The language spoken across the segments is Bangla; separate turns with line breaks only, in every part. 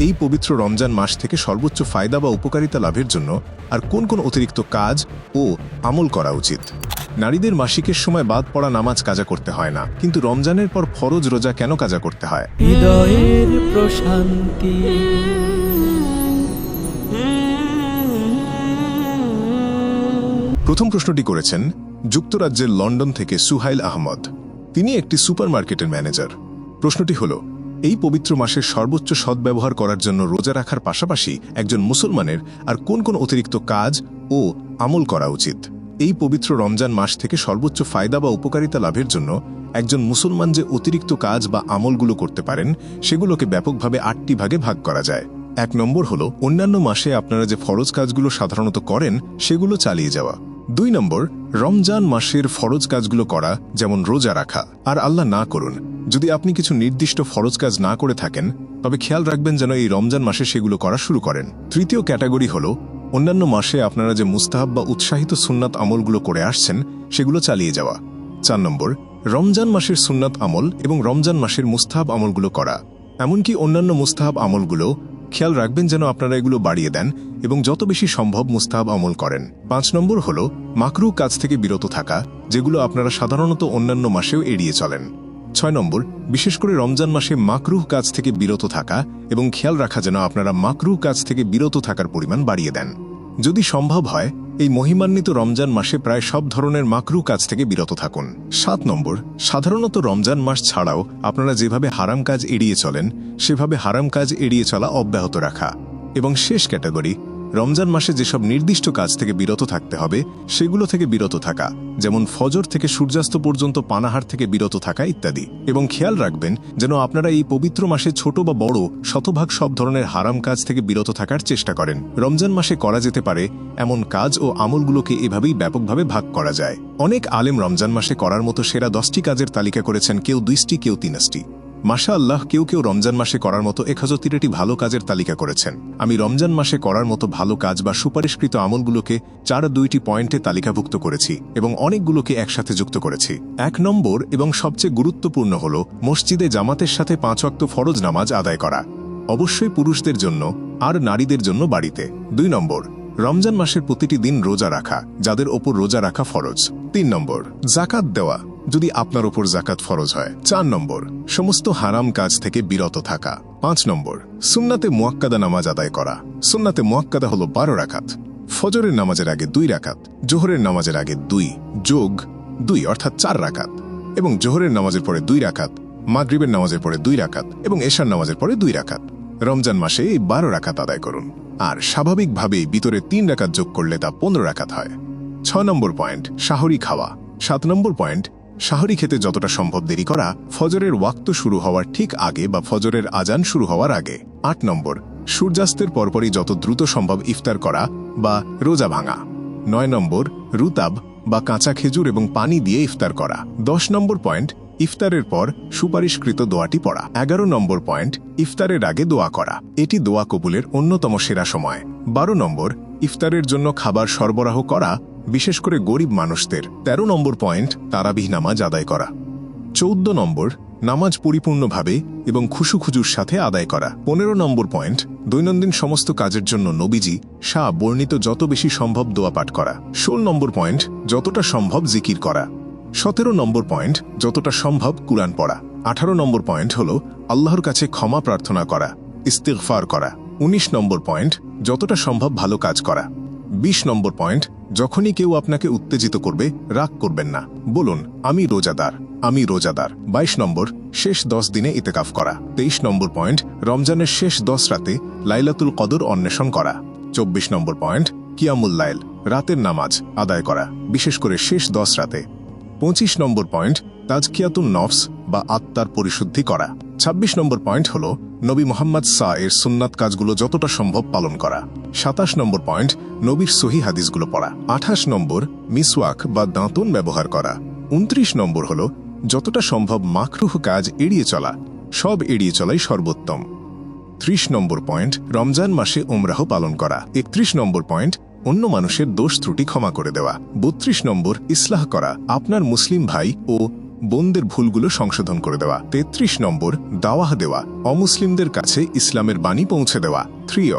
এই পবিত্র রমজান মাস থেকে সর্বোচ্চ ফায়দা বা উপকারিতা লাভের জন্য আর কোন কোন অতিরিক্ত কাজ ও আমল করা উচিত? নারীদের মাসিকের সময় বাদ পড়া নামাজ কাজা করতে হয় না কিন্তু রমজানের পর ফরজ রোজা কেন কাজা করতে হয়?
হৃদয়ের প্রশান্তি।
প্রথম প্রশ্নটি করেছেন যুক্তরাজ্যের লন্ডন থেকে সুহাইল আহমদ। তিনি একটি সুপারমার্কেটের ম্যানেজার। প্রশ্নটি হল এই পবিত্র মাসের সর্বোচ্চ সদ্ব্যবহার করার জন্য রোজা রাখার পাশাপাশি একজন মুসলমানের আর কোন কোন অতিরিক্ত কাজ ও আমল করা উচিত। এই পবিত্র রমজান মাস থেকে সর্বোচ্চ ফায়দা বা উপকারিতা লাভের জন্য একজন মুসলমান যে অতিরিক্ত কাজ বা আমলগুলো করতে পারেন, সেগুলোকে ব্যাপকভাবে আটটি ভাগে ভাগ করা যায়। এক নম্বর হল, অন্যান্য মাসে আপনারা যে ফরজ কাজগুলো সাধারণত করেন, সেগুলো চালিয়ে যাওয়া। দুই নম্বর, রমজান মাসের ফরজ কাজগুলো করা, যেমন রোজা রাখা। আর আল্লাহ না করুন। যদি আপনি কিছু নির্দিষ্ট ফরজ কাজ না করে থাকেন, তবে খেয়াল রাখবেন যেন এই রমজান মাসে সেগুলো করা শুরু করেন। তৃতীয় ক্যাটাগরি হল, অন্যান্য মাসে আপনারা যে মুস্তাহাব বা উৎসাহিত সুন্নাত আমলগুলো করে আসছেন, সেগুলো চালিয়ে যাওয়া। চার নম্বর, রমজান মাসের সুন্নাত আমল এবং রমজান মাসের মুস্তাহাব আমলগুলো করা। এমনকি অন্যান্য মুস্তাহাব আমলগুলো খেয়াল রাখবেন যেন আপনারা এগুলো বাড়িয়ে দেন এবং যত বেশি সম্ভব মুস্তাহাব আমল করেন। পাঁচ নম্বর হল মাকরু কাজ থেকে বিরত থাকা, যেগুলো আপনারা সাধারণত অন্যান্য মাসেও এড়িয়ে চলেন। ছয় নম্বর, বিশেষ করে রমজান মাসে মাকরুহ কাজ থেকে বিরত থাকা এবং খেয়াল রাখা যেন আপনারা মাকরুহ কাজ থেকে বিরত থাকার পরিমাণ বাড়িয়ে দেন। যদি সম্ভব হয় এই মহিমান্বিত রমজান মাসে প্রায় সব ধরনের মাকরু কাজ থেকে বিরত থাকুন। সাত নম্বর, সাধারণত রমজান মাস ছাড়াও আপনারা যেভাবে হারাম কাজ এড়িয়ে চলেন, সেভাবে হারাম কাজ এড়িয়ে চলা অব্যাহত রাখা। এবং শেষ ক্যাটাগরি রমজান মাসে যেসব নির্দিষ্ট কাজ থেকে বিরত থাকতে হবে, সেগুলো থেকে বিরত থাকা, যেমন ফজর থেকে সূর্যাস্ত পর্যন্ত পানাহার থেকে বিরত থাকা ইত্যাদি। এবং খেয়াল রাখবেন যেন আপনারা এই পবিত্র মাসে ছোট বা বড় শতভাগ সব ধরনের হারাম কাজ থেকে বিরত থাকার চেষ্টা করেন। রমজান মাসে করা যেতে পারে এমন কাজ ও আমলগুলোকে এভাবেই ব্যাপকভাবে ভাগ করা যায়। অনেক আলেম রমজান মাসে করার মতো সেরা দশটি কাজের তালিকা করেছেন কেউ দুইটি কেউ তিনশটি। মাসা আল্লাহ কেউ কেউ রমজান মাসে করার মতো এক হাজার তিরাটি ভালো কাজের তালিকা করেছেন। আমি রমজান মাসে করার মতো ভালো কাজ বা সুপারিশকৃত আমলগুলোকে চার দুইটি পয়েন্টে তালিকাভুক্ত করেছি এবং অনেকগুলোকে একসাথে যুক্ত করেছি। এক নম্বর এবং সবচেয়ে গুরুত্বপূর্ণ হল মসজিদে জামাতের সাথে পাঁচ ওয়াক্ত ফরজ নামাজ আদায় করা। অবশ্যই পুরুষদের জন্য আর নারীদের জন্য বাড়িতে। দুই নম্বর, রমজান মাসের প্রতিটি দিন রোজা রাখা, যাদের ওপর রোজা রাখা ফরজ। তিন নম্বর জাকাত দেওয়া। যদি আপনার ওপর জাকাত ফরজ হয়। চার নম্বর, সমস্ত হারাম কাজ থেকে বিরত থাকা। পাঁচ নম্বর, সুন্নাতে মোয়াক্কাদা নামাজ আদায় করা। সুন্নাতে মোয়াক্কাদা হল বারো রাখাত ফজরের নামাজের আগে দুই রাখাত জোহরের নামাজের আগে দুই, যোগ দুই, অর্থাৎ চার রাকাত। এবং জোহরের নামাজের পরে দুই রাখাত মাগরিবের নামাজের পরে দুই রাকাত এবং এশার নামাজের পরে দুই রাখাত রমজান মাসে এই বারো রাকাত আদায় করুন। আর স্বাভাবিকভাবেই ভিতরে তিন রাকাত যোগ করলে তা পনেরো রাখাত হয়। ছ নম্বর পয়েন্ট, শাহরি খাওয়া। সাত নম্বর পয়েন্ট শাহরি খেতে যতটা সম্ভব দেরি করা ফজরের ওয়াক্ত শুরু হওয়ার ঠিক আগে বা ফজরের আজান শুরু হওয়ার আগে। আট নম্বর, সূর্যাস্তের পরপরই যত দ্রুত সম্ভব ইফতার করা বা রোজা ভাঙা। নয় নম্বর, রুতাব বা কাঁচা খেজুর এবং পানি দিয়ে ইফতার করা। দশ নম্বর পয়েন্ট, ইফতারের পর সুপারিশকৃত দোয়াটি পড়া। এগারো নম্বর পয়েন্ট, ইফতারের আগে দোয়া করা। এটি দোয়া কবুলের অন্যতম সেরা সময়। বারো নম্বর, ইফতারের জন্য খাবার সরবরাহ করা বিশেষ করে গরিব মানুষদের ১৩ নম্বর পয়েন্ট, তারাবিহ নামাজ আদায় করা। চৌদ্দ নম্বর, নামাজ পরিপূর্ণভাবে এবং খুশুখুজুর সাথে আদায় করা। পনেরো নম্বর পয়েন্ট, দৈনন্দিন সমস্ত কাজের জন্য নবীজি শাহ বর্ণিত যত বেশি সম্ভব দোয়া পাঠ করা। ষোল নম্বর পয়েন্ট, যতটা সম্ভব জিকির করা। সতেরো নম্বর পয়েন্ট, যতটা সম্ভব কুরআন পড়া। আঠারো নম্বর পয়েন্ট হল আল্লাহর কাছে ক্ষমা প্রার্থনা করা, ইস্তিগফার করা। ১৯ নম্বর পয়েন্ট, যতটা সম্ভব ভালো কাজ করা। ২০ নম্বর পয়েন্ট, যখনই কেউ আপনাকে উত্তেজিত করবে, রাগ করবেন না। বলুন, আমি রোজাদার আমি রোজাদার। ২২ নম্বর, শেষ দশ দিনে ইতেকাফ করা। তেইশ নম্বর পয়েন্ট, রমজানের শেষ দশ রাতে লাইলাতুল কদর অন্বেষণ করা। চব্বিশ নম্বর পয়েন্ট, কিয়ামুল লাইল, রাতের নামাজ আদায় করা, বিশেষ করে শেষ দশ রাতে। পঁচিশ নম্বর পয়েন্ট, তাজকিয়াতুন নফস বা আত্মার পরিশুদ্ধি করা। ২৬ নম্বর পয়েন্ট হল নবী মোহাম্মদ সা এর সুন্নাত কাজগুলো যতটা সম্ভব পালন করা। সাতাশ নম্বর পয়েন্ট, নবীর সহি হাদিসগুলো পড়া। আঠাশ নম্বর, মিসওয়াক বা দাঁতন ব্যবহার করা। উনত্রিশ নম্বর হল, যতটা সম্ভব মাকরুহ কাজ এড়িয়ে চলা। সব এড়িয়ে চলাই সর্বোত্তম। ত্রিশ নম্বর পয়েন্ট, রমজান মাসে ওমরাহ পালন করা। একত্রিশ নম্বর পয়েন্ট, অন্য মানুষের দোষ ত্রুটি ক্ষমা করে দেওয়া। বত্রিশ নম্বর, ইসলাহ করা। আপনার মুসলিম ভাই ও বোনদের ভুলগুলো সংশোধন করে দেওয়া। তেত্রিশ নম্বর, দাওয়াহ দেওয়া। অমুসলিমদের কাছে ইসলামের বাণী পৌঁছে দেওয়া। থ্রিয়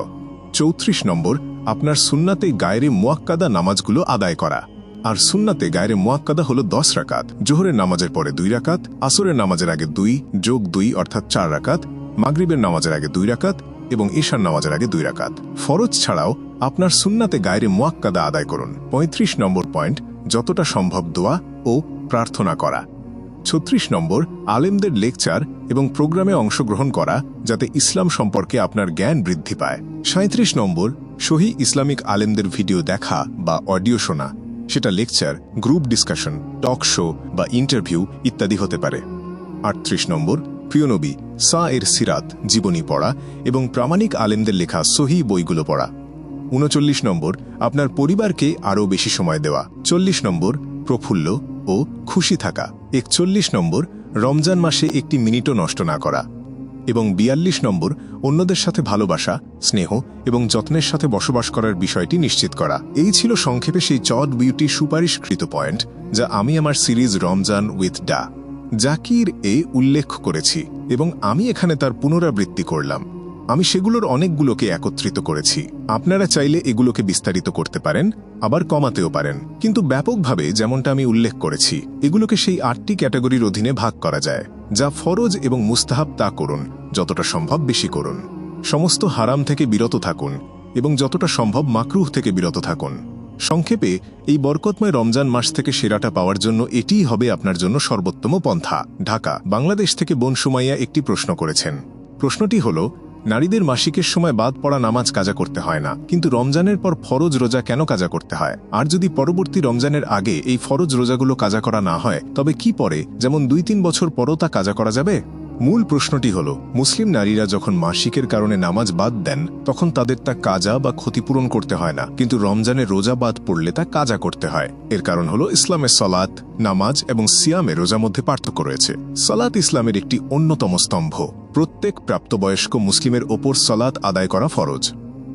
চৌত্রিশ নম্বর, আপনার সুন্নাতে গায়রে মোয়াক্কাদা নামাজগুলো আদায় করা। আর সুন্নাতে গায়রে মোয়াক্কাদা হলো দশ রাকাত। জোহরের নামাজের পরে দুই রাকাত, আসরের নামাজের আগে দুই, যোগ দুই অর্থাৎ চার রাকাত, মাগরিবের নামাজের আগে দুই রাকাত এবং ঈশার নামাজের আগে দুই রাকাত। ফরজ ছাড়াও আপনার সুন্নাতে গায়রে মোয়াক্কাদা আদায় করুন। ৩৫ নম্বর পয়েন্ট, যতটা সম্ভব দোয়া ও প্রার্থনা করা। ছত্রিশ নম্বর আলেমদের লেকচার এবং প্রোগ্রামে অংশগ্রহণ করা যাতে ইসলাম সম্পর্কে আপনার জ্ঞান বৃদ্ধি পায়। সাঁত্রিশ নম্বর, সহি ইসলামিক আলেমদের ভিডিও দেখা বা অডিও শোনা। সেটা lecture, group discussion, talk show বা ইন্টারভিউ ইত্যাদি হতে পারে। আটত্রিশ নম্বর প্রিয়নবী সা এর সিরাত, জীবনী পড়া এবং প্রামাণিক আলেমদের লেখা সহি বইগুলো পড়া। উনচল্লিশ নম্বর, আপনার পরিবারকে আরও বেশি সময় দেওয়া। চল্লিশ নম্বর প্রফুল্ল ও খুশি থাকা। একচল্লিশ নম্বর, রমজান মাসে একটি মিনিটও নষ্ট না করা এবং বিয়াল্লিশ নম্বর, অন্যদের সাথে ভালোবাসা, স্নেহ এবং যত্নের সাথে বসবাস করার বিষয়টি নিশ্চিত করা। এই ছিল সংক্ষেপে সেই চট বিউটি সুপারিশকৃত পয়েন্ট, যা আমি আমার সিরিজ রমজান উইথ ডা জাকির এ উল্লেখ করেছি এবং আমি এখানে তার পুনরাবৃত্তি করলাম। আমি সেগুলোর অনেকগুলোকে একত্রিত করেছি। আপনারা চাইলে এগুলোকে বিস্তারিত করতে পারেন, আবার কমাতেও পারেন। কিন্তু ব্যাপকভাবে যেমনটা আমি উল্লেখ করেছি, এগুলোকে সেই আটটি ক্যাটাগরির অধীনে ভাগ করা যায়, যা ফরজ এবং মুস্তাহাব তা করুন, যতটা সম্ভব বেশি করুন। সমস্ত হারাম থেকে বিরত থাকুন এবং যতটা সম্ভব মাকরুহ থেকে বিরত থাকুন। সংক্ষেপে, এই বরকতময় রমজান মাস থেকে সেরাটা পাওয়ার জন্য এটিই হবে আপনার জন্য সর্বোত্তম পন্থা। ঢাকা, বাংলাদেশ থেকে বোন সুমাইয়া একটি প্রশ্ন করেছেন। প্রশ্নটি হল নারীদের মাসিকের সময় বাদ পড়া নামাজ কাজা করতে হয় না। কিন্তু রমজানের পর ফরজ রোজা কেন কাজা করতে হয়? আর যদি পরবর্তী রমজানের আগে এই ফরজ রোজাগুলো কাজা করা না হয়, তবে কি পরে? যেমন দুই তিন বছর পরও তা কাজা করা যাবে? মূল প্রশ্নটি হল, মুসলিম নারীরা যখন মাসিকের কারণে নামাজ বাদ দেন, তখন তাদের তা কাজা বা ক্ষতিপূরণ করতে হয় না, কিন্তু রমজানে রোজা বাদ পড়লে তা কাজা করতে হয়। এর কারণ হল ইসলামের সলাৎ, নামাজ এবং সিয়ামে রোজা মধ্যে পার্থক্য রয়েছে। সলাৎ ইসলামের একটি অন্যতম স্তম্ভ। প্রত্যেক প্রাপ্তবয়স্ক মুসলিমের ওপর সলাৎ আদায় করা ফরজ।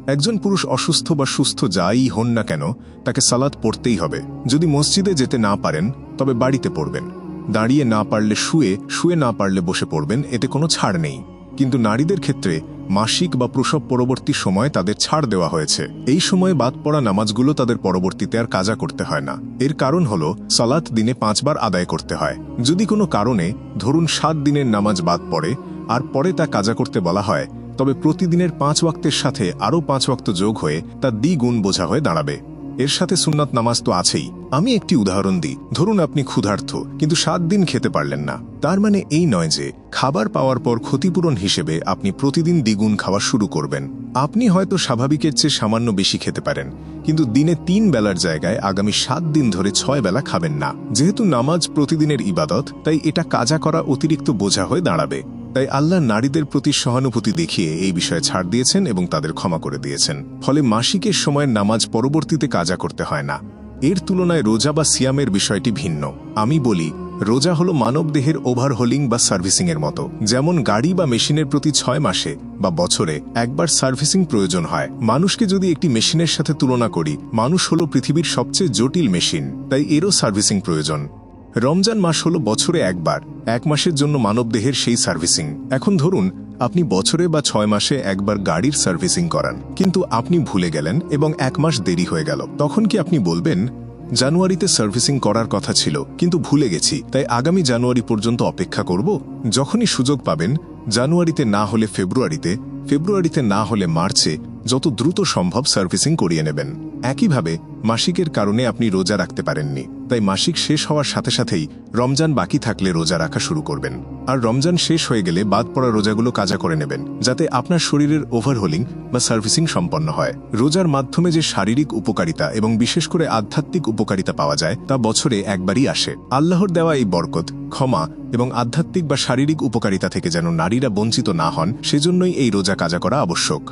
একজন পুরুষ অসুস্থ বা সুস্থ যাই হন না কেন, তাকে সালাত পড়তেই হবে। যদি মসজিদে যেতে না পারেন, তবে বাড়িতে পড়বেন। দাঁড়িয়ে না পারলে শুয়ে শুয়ে না পারলে বসে পড়বেন, এতে কোনো ছাড় নেই। কিন্তু নারীদের ক্ষেত্রে মাসিক বা প্রসব পরবর্তী সময়ে তাদের ছাড় দেওয়া হয়েছে। এই সময়ে বাদ পড়া নামাজগুলো তাদের পরবর্তীতে আর কাজা করতে হয় না। এর কারণ হল, সালাত দিনে পাঁচবার আদায় করতে হয়। যদি কোনো কারণে, ধরুন সাত দিনের নামাজ বাদ পড়ে, আর পরে তা কাজা করতে বলা হয়, তবে প্রতিদিনের পাঁচ ওয়াক্তের সাথে আরও পাঁচ ওয়াক্ত যোগ হয়ে তা দ্বিগুণ বোঝা হয়ে দাঁড়াবে। এর সাথে সুন্নাত নামাজ তো আছেই। আমি একটি উদাহরণ দিই। ধরুন আপনি ক্ষুধার্থ কিন্তু সাত দিন খেতে পারলেন না। তার মানে এই নয় যে, খাবার পাওয়ার পর ক্ষতিপূরণ হিসেবে আপনি প্রতিদিন দ্বিগুণ খাওয়া শুরু করবেন। আপনি হয়তো স্বাভাবিকের চেয়ে সামান্য বেশি খেতে পারেন, কিন্তু দিনে তিন বেলার জায়গায় আগামী সাত দিন ধরে ছয় বেলা খাবেন না। যেহেতু নামাজ প্রতিদিনের ইবাদত, তাই এটা কাজা করা অতিরিক্ত বোঝা হয়ে দাঁড়াবে। তাই আল্লাহ নারীদের প্রতি সহানুভূতি দেখিয়ে এই বিষয়ে ছাড় দিয়েছেন এবং তাদের ক্ষমা করে দিয়েছেন। ফলে মাসিকের সময়ের নামাজ পরবর্তীতে কাজা করতে হয় না। এর তুলনায় রোজা বা সিয়ামের বিষয়টি ভিন্ন। আমি বলি, রোজা হলো মানবদেহের ওভারহোলিং বা সার্ভিসিংয়ের মতো। যেমন গাড়ি বা মেশিনের প্রতি ছয় মাসে বা বছরে একবার সার্ভিসিং প্রয়োজন হয়। মানুষকে যদি একটি মেশিনের সাথে তুলনা করি, মানুষ হলো পৃথিবীর সবচেয়ে জটিল মেশিন, তাই এরও সার্ভিসিং প্রয়োজন। রমজান মাস হলো বছরে একবার। এক মাসের জন্য মানবদেহের সেই সার্ভিসিং। এখন ধরুন, আপনি বছরে বা ছয় মাসে একবার গাড়ির সার্ভিসিং করান। কিন্তু আপনি ভুলে গেলেন এবং এক মাস দেরি হয়ে গেল। তখন কি আপনি বলবেন, জানুয়ারিতে সার্ভিসিং করার কথা ছিল, কিন্তু ভুলে গেছি, তাই আগামী জানুয়ারি পর্যন্ত অপেক্ষা করব যখনই সুযোগ পাবেন, জানুয়ারিতে না হলে ফেব্রুয়ারিতে ফেব্রুয়ারিতে না হলে মার্চে, যত দ্রুত সম্ভব সার্ভিসিং করিয়ে নেবেন। একইভাবে, মাসিকের কারণে আপনি রোজা রাখতে পারেননি। তাই মাসিক শেষ হওয়ার সাথে সাথেই রমজান বাকি থাকলে রোজা রাখা শুরু করবেন। আর রমজান শেষ হয়ে গেলে বাদ পড়া রোজাগুলো কাজা করে নেবেন, যাতে আপনার শরীরের ওভারহোলিং বা সার্ভিসিং সম্পন্ন হয়। রোজার মাধ্যমে যে শারীরিক উপকারিতা এবং বিশেষ করে আধ্যাত্মিক উপকারিতা পাওয়া যায়, তা বছরে একবারই আসে। আল্লাহর দেওয়া এই বরকত, ক্ষমা এবং আধ্যাত্মিক বা শারীরিক উপকারিতা থেকে যেন নারীরা বঞ্চিত না হন, সেজন্যই এই রোজা কাজা করা আবশ্যক।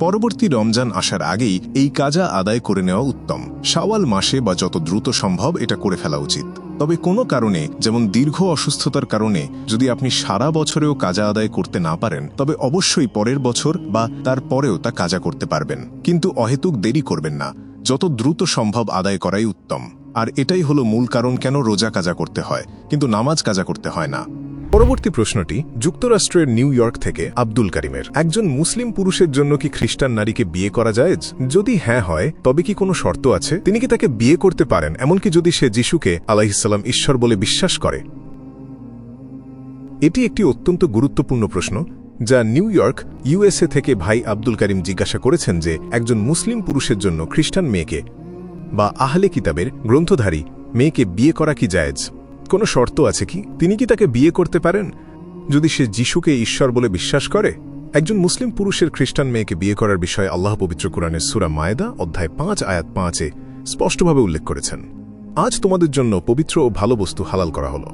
পরবর্তী রমজান আসার আগেই এই কাজা আদায় করে নেওয়া উত্তম। শাওয়াল মাসে বা যত দ্রুত সম্ভব এটা করে ফেলা উচিত। তবে কোনো কারণে, যেমন দীর্ঘ অসুস্থতার কারণে, যদি আপনি সারা বছরেও কাজা আদায় করতে না পারেন, তবে অবশ্যই পরের বছর বা তার পরেও তা কাজা করতে পারবেন। কিন্তু অহেতুক দেরি করবেন না। যত দ্রুত সম্ভব আদায় করাই উত্তম। আর এটাই হলো মূল কারণ কেন রোজা কাজা করতে হয়। কিন্তু নামাজ কাজা করতে হয় না। পরবর্তী প্রশ্নটি যুক্তরাষ্ট্রের নিউ ইয়র্ক থেকে আব্দুল কারিমের। একজন মুসলিম পুরুষের জন্য কি খ্রিস্টান নারীকে বিয়ে করা যায়? যদি হ্যাঁ হয়, তবে কি কোনো শর্ত আছে? তিনি কি তাকে বিয়ে করতে পারেন, এমনকি যদি সে যিশুকে আলাইহিসাল্লাম ঈশ্বর বলে বিশ্বাস করে? এটি একটি অত্যন্ত গুরুত্বপূর্ণ প্রশ্ন, যা নিউ ইয়র্ক, ইউএসএ থেকে ভাই আব্দুল করিম জিজ্ঞাসা করেছেন যে, একজন মুসলিম পুরুষের জন্য খ্রিস্টান মেয়েকে বা আহলে কিতাবের গ্রন্থধারী মেয়েকে বিয়ে করা কি জায়েজ? কোনো শর্ত আছে কি? তিনি কি তাকে বিয়ে করতে পারেন? যদি সে যিশুকে ঈশ্বর বলে বিশ্বাস করে, একজন মুসলিম পুরুষের খ্রিস্টান মেয়েকে বিয়ে করার বিষয়ে আল্লাহ পবিত্র কোরআনের সুরা মায়দা, অধ্যায় পাঁচ, আয়াত পাঁচে স্পষ্টভাবে উল্লেখ করেছেন। আজ তোমাদের জন্য পবিত্র ও ভালো বস্তু হালাল করা হলো।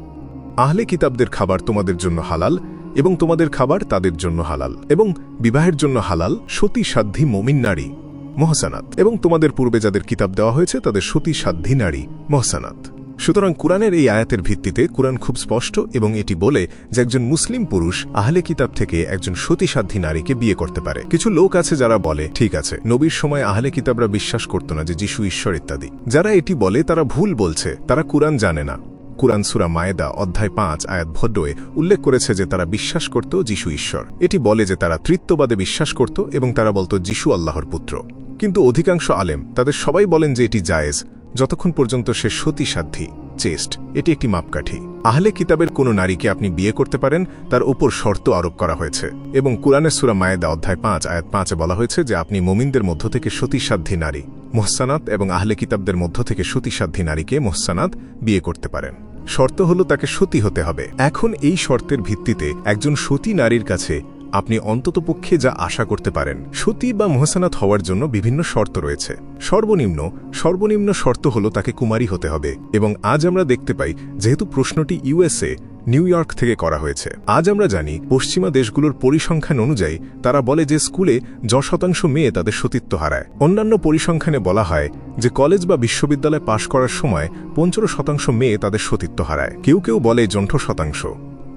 আহলে কিতাবদের খাবার তোমাদের জন্য হালাল এবং তোমাদের খাবার তাদের জন্য হালাল এবং বিবাহের জন্য হালাল সতী মমিন নারী, মহসানাত এবং তোমাদের পূর্বে যাদের কিতাব দেওয়া হয়েছে তাদের সতী সাধ্যী নারী, মহসানাত। সুতরাং কোরআনের এই আয়াতের ভিত্তিতে কোরআন খুব স্পষ্ট এবং এটি বলে যে একজন মুসলিম পুরুষ আহলে কিতাব থেকে একজন সতীসাধ্যী নারীকে বিয়ে করতে পারে। কিছু লোক আছে যারা বলে, ঠিক আছে, নবীর সময় আহলে কিতাবরা বিশ্বাস করত না যে যিশু ঈশ্বর ইত্যাদি। যারা এটি বলে, তারা ভুল বলছে, তারা কোরআন জানে না। কুরআন সুরা মায়েদা অধ্যায় পাঁচ, আয়াত ভদ্রয়ে উল্লেখ করেছে যে তারা বিশ্বাস করত যিশু ঈশ্বর। এটি বলে যে তারা তৃত্ববাদে বিশ্বাস করত এবং তারা বলত যিশু আল্লাহর পুত্র। কিন্তু অধিকাংশ আলেম, তাদের সবাই বলেন যে এটি জায়েজ। যতক্ষণ পর্যন্ত সে সতী সাধ্যী চেস্ট এটি একটি মাপকাঠি। আহলে কিতাবের কোনো নারীকে আপনি বিয়ে করতে পারেন, তার উপর শর্ত আরোপ করা হয়েছে। এবং কুরআনের সুরা মায়েদা অধ্যায় পাঁচ, আয়াত পাঁচে বলা হয়েছে যে, আপনি মোমিনদের মধ্য থেকে সতীসাধ্যী নারী, মোহসানাত এবং আহলে কিতাবদের মধ্য থেকে সতীসাধ্যী নারীকে মোহসানাত বিয়ে করতে পারেন। শর্ত হল তাকে সতী হতে হবে। এখন এই শর্তের ভিত্তিতে একজন সতী নারীর কাছে আপনি অন্ততপক্ষে যা আশা করতে পারেন। সতী বা মোহসানাত হওয়ার জন্য বিভিন্ন শর্ত রয়েছে। সর্বনিম্ন সর্বনিম্ন শর্ত হল তাকে কুমারী হতে হবে এবং আজ আমরা দেখতে পাই, যেহেতু প্রশ্নটি ইউএসএ, নিউ ইয়র্ক থেকে করা হয়েছে। আজ আমরা জানি, পশ্চিমা দেশগুলোর পরিসংখ্যান অনুযায়ী, তারা বলে যে স্কুলে য শতাংশ মেয়ে তাদের সতীত্ব হারায়। অন্যান্য পরিসংখ্যানে বলা হয় যে কলেজ বা বিশ্ববিদ্যালয় পাশ করার সময় পঞ্চাশ শতাংশ মেয়ে তাদের সতীত্ব হারায়। কেউ কেউ বলে জণ্ঠ শতাংশ।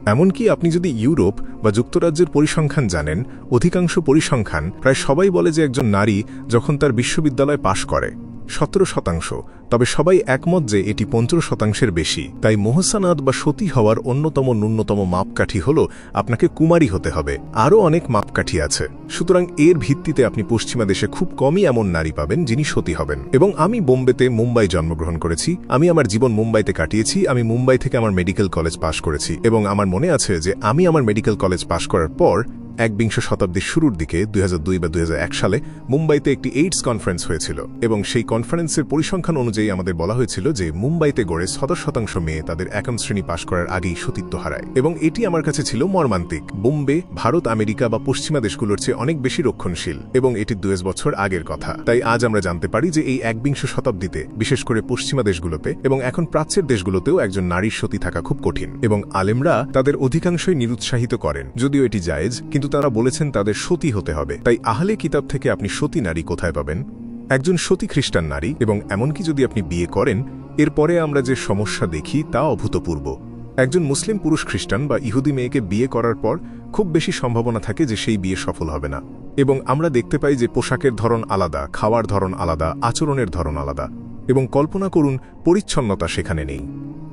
এমনকি আপনি যদি ইউরোপ বা যুক্তরাজ্যের পরিসংখ্যান জানেন, অধিকাংশ পরিসংখ্যান প্রায় সবাই বলে যে একজন নারী যখন তার বিশ্ববিদ্যালয় পাশ করে। সতেরো শতাংশ, তবে সবাই একমত যে এটি পঞ্চাশ শতাংশের বেশি। তাই মোহসানাদ বা সতী হওয়ার অন্যতম ন্যূনতম মাপকাঠি হল আপনাকে কুমারী হতে হবে। আরও অনেক মাপকাঠি আছে। সুতরাং এর ভিত্তিতে আপনি পশ্চিমা দেশে খুব কমই এমন নারী পাবেন যিনি সতী হবেন। এবং আমি বোম্বেতে মুম্বাই জন্মগ্রহণ করেছি, আমি আমার জীবন মুম্বাইতে কাটিয়েছি, আমি মুম্বাই থেকে আমার মেডিকেল কলেজ পাশ করেছি। এবং আমার মনে আছে যে আমি আমার মেডিকেল কলেজ পাশ করার পর একবিংশ শতাব্দীর শুরুর দিকে, দুই হাজার দুই বা দুই হাজার এক সালে মুম্বাইতে একটি এইডস কনফারেন্স হয়েছিল এবং সেই কনফারেন্সের পরিসংখ্যান অনুযায়ী আমাদের বলা হয়েছিল যে মুম্বাইতে গড়ে শত শতাংশ মেয়ে তাদের একাম শ্রেণি পাশ করার আগেই সতীত্ব হারায়। এবং এটি আমার কাছে ছিল মর্মান্তিক। বোম্বে, ভারত, আমেরিকা বা পশ্চিমা দেশগুলোর চেয়ে অনেক বেশি রক্ষণশীল এবং এটি দুই বছর আগের কথা। তাই আজ আমরা জানতে পারি যে এই একবিংশ শতাব্দীতে, বিশেষ করে পশ্চিমা দেশগুলোতে এবং এখন প্রাচ্যের দেশগুলোতেও একজন নারীর সতী থাকা খুব কঠিন এবং আলেমরা তাদের অধিকাংশই নিরুৎসাহিত করেন। যদিও এটি জায়েজ, কিন্তু তারা বলেছেন তাদের সতী হতে হবে। তাই আহলে কিতাব থেকে আপনি সতী নারী কোথায় পাবেন? একজন সতী খ্রিস্টান নারী এবং এমনকি যদি আপনি বিয়ে করেন, এরপরে আমরা যে সমস্যা দেখি তা অভূতপূর্ব। একজন মুসলিম পুরুষ খ্রিস্টান বা ইহুদি মেয়েকে বিয়ে করার পর খুব বেশি সম্ভাবনা থাকে যে সেই বিয়ে সফল হবে না। এবং আমরা দেখতে পাই যে পোশাকের ধরন আলাদা, খাওয়ার ধরন আলাদা, আচরণের ধরন আলাদা। এবং কল্পনা করুন, পরিচ্ছন্নতা সেখানে নেই।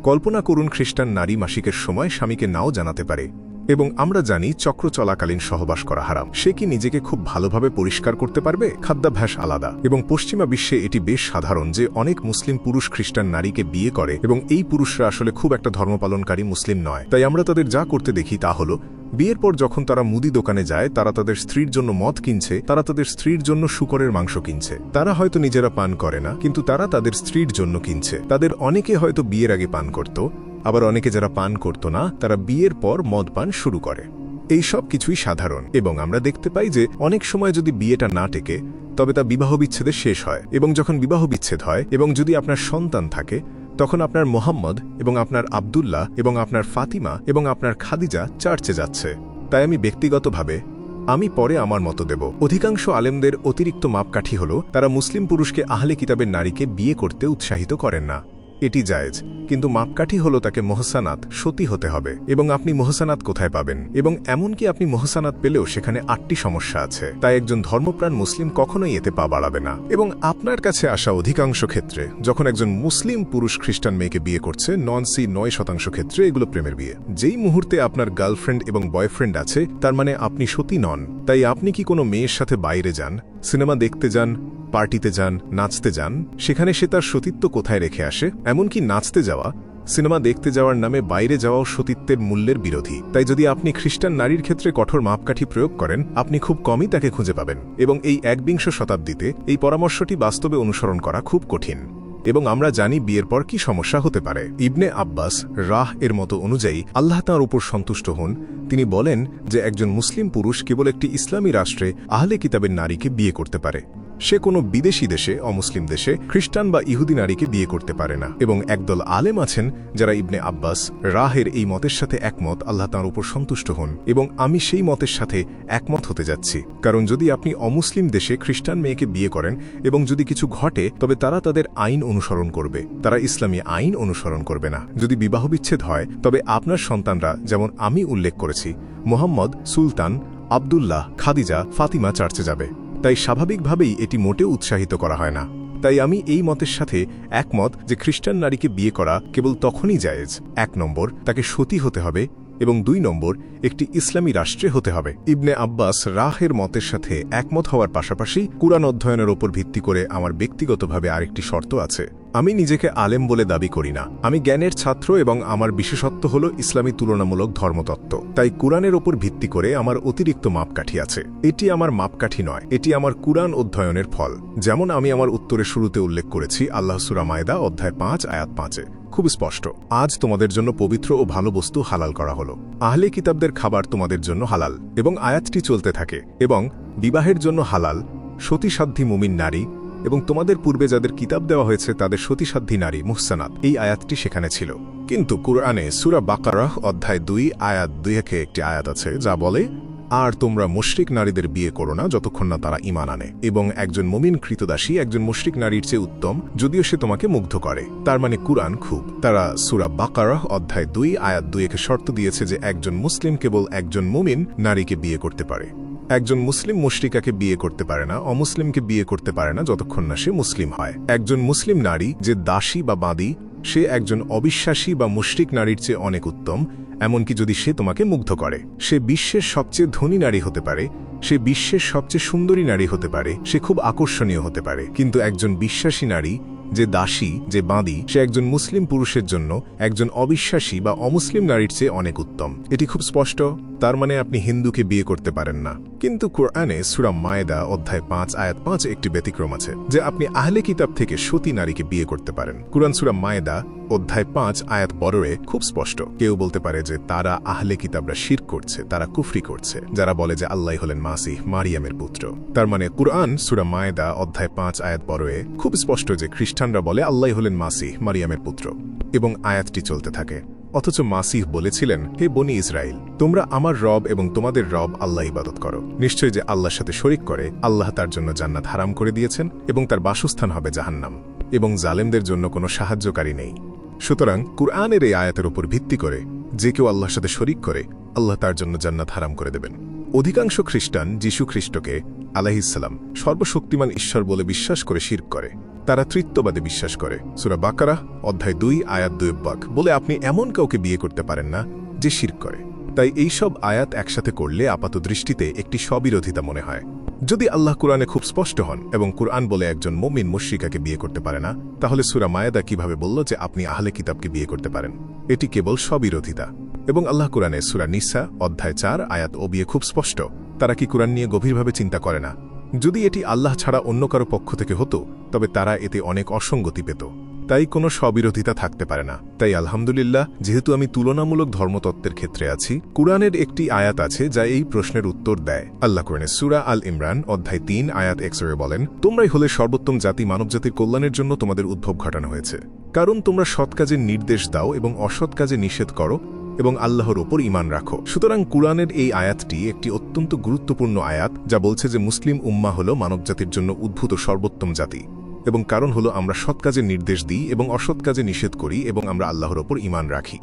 কল্পনা করুন খ্রিস্টান নারী মাসিকের সময় স্বামীকে নাও জানাতে পারে। এবং আমরা জানি চক্র চলাকালীন সহবাস করা হারাম। সে কি নিজেকে খুব ভালোভাবে পরিষ্কার করতে পারবে? খাদ্যাভ্যাস আলাদা। এবং পশ্চিমা বিশ্বে এটি বেশ সাধারণ যে অনেক মুসলিম পুরুষ খ্রিস্টান নারীকে বিয়ে করে এবং এই পুরুষরা আসলে খুব একটা ধর্মপালনকারী মুসলিম নয়। তাই আমরা তাদের যা করতে দেখি তা হল, বিয়ের পর যখন তারা মুদি দোকানে যায়, তারা তাদের স্ত্রীর জন্য মদ কিনছে, তারা তাদের স্ত্রীর জন্য শুকরের মাংস কিনছে। তারা হয়তো নিজেরা পান করে না, কিন্তু তারা তাদের স্ত্রীর জন্য কিনছে। তাদের অনেকে হয়তো বিয়ের আগে পান করত আবার অনেকে যারা পান করত না, তারা বিয়ের পর মদ পান শুরু করে। এই সব কিছুই সাধারণ, এবং আমরা দেখতে পাই যে অনেক সময় যদি বিয়েটা না টেকে, তবে তা বিবাহ বিচ্ছেদে শেষ হয়, এবং যখন বিবাহ বিচ্ছেদ হয়, এবং যদি আপনার সন্তান থাকে, তখন আপনার মোহাম্মদ, এবং আপনার আবদুল্লাহ, এবং আপনার ফাতিমা, এবং আপনার খাদিজা চার্চে যাচ্ছে। তাই আমি ব্যক্তিগতভাবে, আমি পরে আমার মতো দেব। অধিকাংশ আলেমদের অতিরিক্ত মাপকাঠি হল, তারা মুসলিম পুরুষকে আহলে কিতাবের নারীকে বিয়ে করতে উৎসাহিত করেন না। এটি জায়েজ, কিন্তু মাপকাঠি হলো তাকে মোহসানাত, সতী হতে হবে, এবং আপনি মোহসানাত কোথায় পাবেন? এবং এমনকি আপনি মোহসানাত পেলেও সেখানে আটটি সমস্যা আছে? তাই একজন ধর্মপ্রাণ মুসলিম কখনোই এতে পা বাড়াবে না। এবং আপনার কাছে আসা অধিকাংশ ক্ষেত্রে, যখন একজন মুসলিম পুরুষ খ্রিস্টান মেয়েকে বিয়ে করছে, নন সি নয় শতাংশ ক্ষেত্রে এগুলো প্রেমের বিয়ে। যেই মুহূর্তে আপনার গার্লফ্রেন্ড এবং বয়ফ্রেন্ড আছে, তার মানে আপনি সতী নন। তাই আপনি কি কোনো মেয়ের সাথে বাইরে যান? সিনেমা দেখতে যান? পার্টিতে যান, নাচতে যান, সেখানে সে তার সতীত্ব কোথায় রেখে আসে? এমনকি নাচতে যাওয়া, সিনেমা দেখতে যাওয়ার নামে বাইরে যাওয়াও সতীত্বের মূল্যের বিরোধী। তাই যদি আপনি খ্রিস্টান নারীর ক্ষেত্রে কঠোর মাপকাঠি প্রয়োগ করেন, আপনি খুব কমই তাকে খুঁজে পাবেন। এবং এই একবিংশ শতাব্দীতে এই পরামর্শটি বাস্তবে অনুসরণ করা খুব কঠিন। এবং আমরা জানি বিয়ের পর কি সমস্যা হতে পারে। ইবনে আব্বাস রাহ এর মতো অনুযায়ী আল্লাহ তাঁর উপর সন্তুষ্ট হন। তিনি বলেন যে একজন মুসলিম পুরুষ কেবল একটি ইসলামী রাষ্ট্রে আহলে কিতাবের নারীকে বিয়ে করতে পারে। সে কোনো বিদেশি দেশে, অমুসলিম দেশে, খ্রিস্টান বা ইহুদি নারীকে বিয়ে করতে পারে না। এবং একদল আলেম আছেন যারা ইবনে আব্বাস রাহের এই মতের সাথে একমত, আল্লাহ তাঁর উপর সন্তুষ্ট হন এবং আমি সেই মতের সাথে একমত হতে যাচ্ছি। কারণ যদি আপনি অমুসলিম দেশে খ্রিস্টান মেয়েকে বিয়ে করেন এবং যদি কিছু ঘটে, তবে তারা তাদের আইন অনুসরণ করবে। তারা ইসলামী আইন অনুসরণ করবে না। যদি বিবাহ বিচ্ছেদ হয়, তবে আপনার সন্তানরা, যেমন আমি উল্লেখ করেছি, মোহাম্মদ সুলতান আবদুল্লাহ খাদিজা ফাতিমা চার্চে যাবে। তাই স্বাভাবিকভাবেই এটি মোটেও উৎসাহিত করা হয় না। তাই আমি এই মতের সাথে একমত যে খ্রিস্টান নারীকে বিয়ে করা কেবল তখনই জায়েজ। এক নম্বর, তাকে সতী হতে হবে। এবং দুই নম্বর, একটি ইসলামী রাষ্ট্রে হতে হবে। ইবনে আব্বাস রাহের মতের সাথে একমত হওয়ার পাশাপাশি কুরআন অধ্যয়নের ওপর ভিত্তি করে আমার ব্যক্তিগতভাবে আরেকটি শর্ত আছে। আমি নিজেকে আলেম বলে দাবি করি না। আমি জ্ঞানের ছাত্র এবং আমার বিশেষত্ব হল ইসলামী তুলনামূলক ধর্মতত্ত্ব। তাই কুরআনের ওপর ভিত্তি করে আমার অতিরিক্ত মাপকাঠি আছে। এটি আমার মাপকাঠি নয়, এটি আমার কুরআন অধ্যয়নের ফল। যেমন আমি আমার উত্তরের শুরুতে উল্লেখ করেছি আল্লাহ সুরা মায়দা অধ্যায় পাঁচ, আয়াত পাঁচে। খুব স্পষ্ট। আজ তোমাদের জন্য পবিত্র ও ভালো বস্তু হালাল করা হলো। আহলে কিতাবদের খাবার তোমাদের জন্য হালাল এবং আয়াতটি চলতে থাকে এবং বিবাহের জন্য হালাল, সতীসাধ্যী মুমিন নারী এবং তোমাদের পূর্বে যাদের কিতাব দেওয়া হয়েছে তাদের সতীসাধ্যী নারী মুহসানাত এই আয়াতটি সেখানে ছিল। কিন্তু কুরআনে সুরা বাকারাহ অধ্যায় দুই, আয়াত দুই একে একটি আয়াত আছে যা বলে আর তোমরা মুশরিক নারীদের বিয়ে করো না যতক্ষণ না তারা ইমান আনে। এবং একজন মুমিন কৃতদাসী একজন মুশরিক নারীর চেয়ে উত্তম, যদিও সে তোমাকে মুগ্ধ করে। তার মানে কুরআন খুব। তারা সুরা বাকারাহ অধ্যায় দুই, আয়াত দুই একে শর্ত দিয়েছে যে একজন মুসলিম কেবল একজন মুমিন নারীকে বিয়ে করতে পারে। একজন মুসলিম মুশরিকাকে বিয়ে করতে পারে না, অমুসলিমকে বিয়ে করতে পারে না যতক্ষণ না সে মুসলিম হয়। একজন মুসলিম নারী যে দাসী বা বাঁদী সে একজন অবিশ্বাসী বা মুষ্টিক নারীর চেয়ে অনেক উত্তম, এমনকি যদি সে তোমাকে মুগ্ধ করে। সে বিশ্বের সবচেয়ে ধনী নারী হতে পারে, সে বিশ্বের সবচেয়ে সুন্দরী নারী হতে পারে, সে খুব আকর্ষণীয় হতে পারে। কিন্তু একজন বিশ্বাসী নারী যে দাসী, যে বাঁদি, সে একজন মুসলিম পুরুষের জন্য একজন অবিশ্বাসী বা অমুসলিম নারীর চেয়ে অনেক উত্তম। এটি খুব স্পষ্ট, তার মানে আপনি হিন্দুকে বিয়ে করতে পারেন না। কিন্তু কোরআনে সুরা মায়েদা অধ্যায় পাঁচ, আয়াত পাঁচ একটি ব্যতিক্রম আছে, যে আপনি আহলে কিতাব থেকে সতী নারীকে বিয়ে করতে পারেন। কুরআন সুরা মায়েদা অধ্যায় পাঁচ, আয়াত বড়রে খুব স্পষ্ট। কেউ বলতে পারে যে তারা আহলে কিতাবরা শির করছে, তারা কুফরি করছে। যারা বলে যে আল্লাহ হলেন মাসিহ, মারিয়ামের পুত্র। তার মানে কুরআন সুরা মায়েদা অধ্যায় পাঁচ, আয়াত বড়য়ে খুব স্পষ্ট যে খ্রিস্টানরা বলে, আল্লাহ হলেন মাসিহ, মারিয়ামের পুত্র। এবং আয়াতটি চলতে থাকে, অথচ মাসিহ বলেছিলেন, হে বনি ইসরায়েল তোমরা আমার রব এবং তোমাদের রব আল্লাহ ইবাদত করো। নিশ্চয় যে আল্লাহর সাথে শরিক করে, আল্লাহ তার জন্য জান্নাত হারাম করে দিয়েছেন এবং তার বাসস্থান হবে জাহান্নাম, এবং জালেমদের জন্য কোনো সাহায্যকারী নেই। সুতরাং কুরআনের এই আয়াতের উপর ভিত্তি করে, যে কেউ আল্লাহর সাথে শরিক করে, আল্লাহ তার জন্য জান্নাত হারাম করে দেবেন। অধিকাংশ খ্রিস্টান যীশু খ্রিস্টকে আলাহিসাল্লাম সর্বশক্তিমান ঈশ্বর বলে বিশ্বাস করে শির করে। তারা তৃত্ববাদে বিশ্বাস করে। সুরা বাকারা, অধ্যায় দুই, আয়াত দুই, বাক। বলে আপনি এমন কাউকে বিয়ে করতে পারেন না যে শির করে। তাই এই সব আয়াত একসাথে করলে আপাত দৃষ্টিতে একটি স্ববিরোধিতা মনে হয়। যদি আল্লাহ কুরআনে খুব স্পষ্ট হন এবং কুরআন বলে একজন মমিন মুশ্রিকাকে বিয়ে করতে পারে না, তাহলে সুরা মায়াদা কীভাবে বলল যে আপনি আহলে কিতাবকে বিয়ে করতে পারেন? এটি কেবল স্ববিরোধিতা। এবং আল্লাহ কুরআনে সুরা নিসা, অধ্যায় চার, আয়াত ও বিয়ে খুব স্পষ্ট। তারা কি কুরআন নিয়ে গভীরভাবে চিন্তা করে না? যদি এটি আল্লাহ ছাড়া অন্য কারও পক্ষ থেকে হতো, তবে তারা এতে অনেক অসঙ্গতি পেত। তাই কোনো স্ববিরোধিতা থাকতে পারে না। তাই আলহামদুলিল্লাহ, যেহেতু আমি তুলনামূলক ধর্মতত্ত্বের ক্ষেত্রে আছি, কুরআনের একটি আয়াত আছে যা এই প্রশ্নের উত্তর দেয়। আল্লাহ কোরআনে সুরা আল ইমরান, অধ্যায় তিন, আয়াত এক্সরে বলেন, তোমরাই হলে সর্বোত্তম জাতি, মানবজাতির কল্যাণের জন্য তোমাদের উদ্ভব ঘটানো হয়েছে। কারণ তোমরা সৎ কাজের নির্দেশ দাও এবং অসৎ কাজে নিষেধ করো এবং আল্লাহর ওপর ইমান রাখো। সুতরাং কুরআনের এই আয়াতটি একটি অত্যন্ত গুরুত্বপূর্ণ আয়াত, যা বলছে যে মুসলিম উম্মা হল মানবজাতির জন্য উদ্ভূত সর্বোত্তম জাতি। এবং কারণ হলো আমরা সৎ কাজে নির্দেশ দিই এবং অসৎ কাজে নিষেধ করি এবং আমরা আল্লাহর ওপর ইমান রাখি।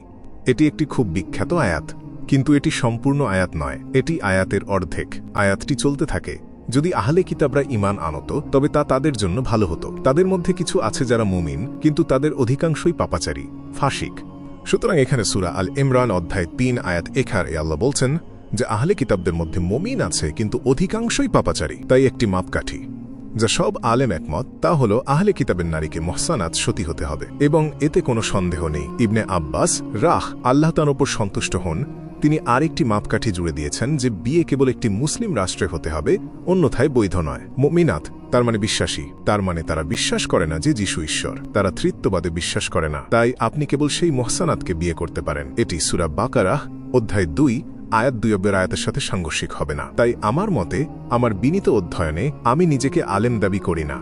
এটি একটি খুব বিখ্যাত আয়াত, কিন্তু এটি সম্পূর্ণ আয়াত নয়, এটি আয়াতের অর্ধেক। আয়াতটি চলতে থাকে, যদি আহলে কিতাবরা ইমান আনত, তবে তা তাদের জন্য ভালো হতো। তাদের মধ্যে কিছু আছে যারা মুমিন, কিন্তু তাদের অধিকাংশই পাপাচারী ফাশিক সুতরাং এখানে সুরা আল ইমরান অধ্যায় তিন, আয়াত এখার এ আল্লাহ বলছেন যে আহলে কিতাবদের মধ্যে মমিন আছে, কিন্তু অধিকাংশই পাপাচারী। তাই একটি মাপকাঠি, যা সব আলেম একমত, তা হল আহলে কিতাবের নারীকে মহসানাত সতী হতে হবে। এবং এতে কোনো সন্দেহ নেই। ইবনে আব্বাস, রাহ, আল্লাহ তার ওপর সন্তুষ্ট হন। তিনি আরেকটি মাপকাঠি জুড়ে দিয়েছেন যে বিয়ে কেবল একটি মুসলিম রাষ্ট্রে হতে হবে, অন্যথায় বৈধ নয়। মিনাত তার মানে বিশ্বাসী। তার মানে তারা বিশ্বাস করে না যে যিশু ঈশ্বর। তারা তৃত্ববাদে বিশ্বাস করে না। তাই আপনি কেবল সেই মহসানাতকে বিয়ে করতে পারেন। এটি সুরা বাকারাহ, অধ্যায় দুই, আয়াত দুই অব্যের আয়াতের সাথে সাংঘর্ষিক হবে না। তাই আমার মতে, আমার বিনীত অধ্যয়নে আমি নিজেকে আলেম দাবি করি না।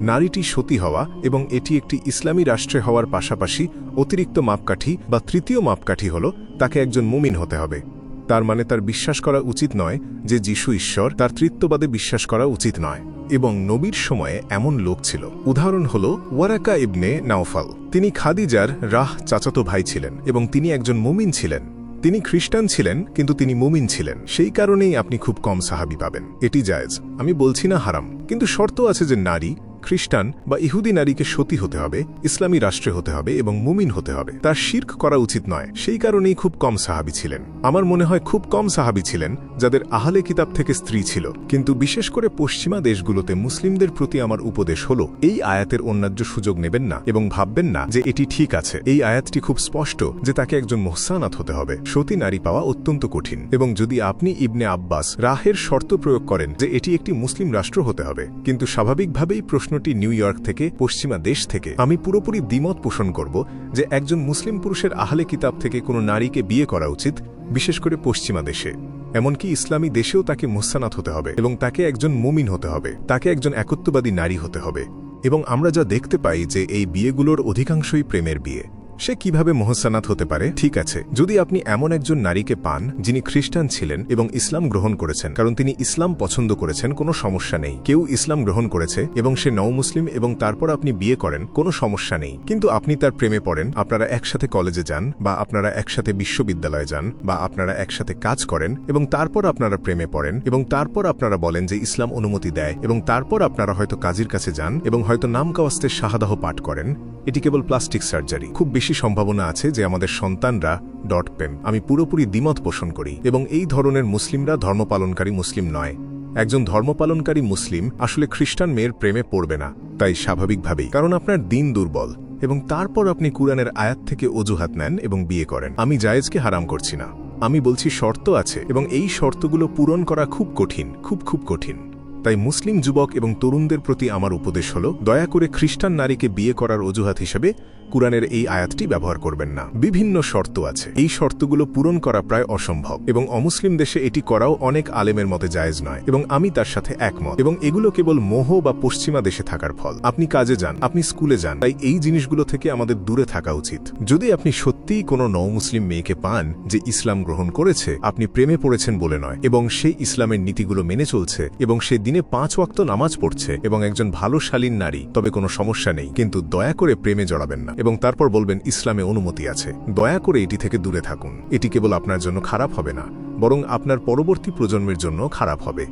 নারীটি সতী হওয়া এবং এটি একটি ইসলামী রাষ্ট্রে হওয়ার পাশাপাশি অতিরিক্ত মাপকাঠি বা তৃতীয় মাপকাঠি হল তাকে একজন মুমিন হতে হবে। তার মানে তার বিশ্বাস করা উচিত নয় যে যিশু ঈশ্বর তার তৃত্ববাদে বিশ্বাস করা উচিত নয়। এবং নবীর সময়ে এমন লোক ছিল। উদাহরণ হল ওয়ারাকা ইবনে নাওফাল। তিনি খাদিজার রাহ চাচাতো ভাই ছিলেন এবং তিনি একজন মুমিন ছিলেন। তিনি খ্রিস্টান ছিলেন, কিন্তু তিনি মুমিন ছিলেন। সেই কারণেই আপনি খুব কম সাহাবি পাবেন। এটি জায়েজ। আমি বলছি না হারাম, কিন্তু শর্ত আছে যে নারী খ্রিস্টান বা ইহুদি নারীকে সতী হতে হবে, ইসলামী রাষ্ট্রে হতে হবে এবং মুমিন হতে হবে। তার শির্ক করা উচিত নয়। সেই কারণেই খুব কম সাহাবি ছিলেন। আমার মনে হয় খুব কম সাহাবি ছিলেন যাদের আহলে কিতাব থেকে স্ত্রী ছিল। কিন্তু বিশেষ করে পশ্চিমা দেশগুলোতে মুসলিমদের প্রতি আমার উপদেশ হল, এই আয়াতের অন্যায্য সুযোগ নেবেন না এবং ভাববেন না যে এটি ঠিক আছে। এই আয়াতটি খুব স্পষ্ট যে তাকে একজন মোহসানাত হতে হবে। সতী নারী পাওয়া অত্যন্ত কঠিন। এবং যদি আপনি ইবনে আব্বাস রাহের শর্ত প্রয়োগ করেন যে এটি একটি মুসলিম রাষ্ট্র হতে হবে, কিন্তু স্বাভাবিকভাবেই প্রশ্নটি নিউ ইয়র্ক থেকে, পশ্চিমা দেশ থেকে। আমি পুরোপুরি দ্বিমত পোষণ করব যে একজন মুসলিম পুরুষের আহলে কিতাব থেকে কোনো নারীকে বিয়ে করা উচিত, বিশেষ করে পশ্চিমা দেশে। এমনকি ইসলামী দেশেও তাকে মুসানাত হতে হবে এবং তাকে একজন মুমিন হতে হবে, তাকে একজন একত্ববাদী নারী হতে হবে। এবং আমরা যা দেখতে পাই যে এই বিয়েগুলোর অধিকাংশই প্রেমের বিয়ে। সে কীভাবে মোহসানাত হতে পারে? ঠিক আছে, যদি আপনি এমন একজন নারীকে পান, যিনি খ্রিস্টান ছিলেন এবং ইসলাম গ্রহণ করেছেন, কারণ তিনি ইসলাম পছন্দ করেছেন, কোনো সমস্যা নেই। কেউ ইসলাম গ্রহণ করেছে এবং সে নও মুসলিম এবং তারপর আপনি বিয়ে করেন, কোনো সমস্যা নেই। কিন্তু আপনি তার প্রেমে পড়েন, আপনারা একসাথে কলেজে যান, বা আপনারা একসাথে বিশ্ববিদ্যালয়ে যান, বা আপনারা একসাথে কাজ করেন এবং তারপর আপনারা প্রেমে পড়েন এবং তারপর আপনারা বলেন যে ইসলাম অনুমতি দেয় এবং তারপর আপনারা হয়তো কাজীর কাছে যান এবং হয়তো নাম কাওয়াস্তের শাহাদাহ পাঠ করেন। এটি কেবল প্লাস্টিক সার্জারি। খুব বেশি সম্ভাবনা আছে যে আমাদের সন্তানরা ডট পেন। আমি পুরোপুরি দ্বিমত পোষণ করি এবং এই ধরনের মুসলিমরা ধর্মপালনকারী মুসলিম নয়। একজন ধর্মপালনকারী মুসলিম আসলে খ্রিস্টান মেয়ের প্রেমে পড়বে না, তাই স্বাভাবিকভাবেই, কারণ আপনার দিন দুর্বল এবং তারপর আপনি কুরআনের আয়াত থেকে অজুহাত নেন এবং বিয়ে করেন। আমি জায়েজকে হারাম করছি না। আমি বলছি শর্ত আছে এবং এই শর্তগুলো পূরণ করা খুব কঠিন, খুব খুব কঠিন। তাই মুসলিম যুবক এবং তরুণদের প্রতি আমার উপদেশ হল, দয়া করে খ্রিস্টান নারীকে বিয়ে করার অজুহাত হিসেবে কুরআনের এই আয়াতটি ব্যবহার করবেন না। বিভিন্ন শর্ত আছে। এই শর্তগুলো পূরণ করা প্রায় অসম্ভব এবং অমুসলিম দেশে এটি করাও অনেক আলেমের মতে জায়েজ নয় এবং আমি তার সাথে একমত এবং এগুলো কেবল মোহ বা পশ্চিমা দেশে থাকার ফল। আপনি কাজে যান, আপনি স্কুলে যান, তাই এই জিনিসগুলো থেকে আমাদের দূরে থাকা উচিত। যদি আপনি সত্যিই কোনো নৌ মুসলিম মেয়েকে পান যে ইসলাম গ্রহণ করেছে, আপনি প্রেমে পড়েছেন বলে নয় এবং সেই ইসলামের নীতিগুলো মেনে চলছে এবং সে দিনে পাঁচ ওয়াক্ত নামাজ পড়ছে এবং একজন ভালো শালীন নারী, তবে কোনো সমস্যা নেই, কিন্তু দয়া করে প্রেমে জড়াবেন না। এবং তারপর বলবেন, ইসলামে অনুমতি আছে। দয়া করে এটি থেকে দূরে থাকুন। এটি কেবল আপনার জন্য খারাপ হবে না, বরং আপনার পরবর্তী প্রজন্মের জন্য খারাপ হবে।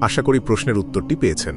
আশা করি প্রশ্নের উত্তরটি পেয়েছেন।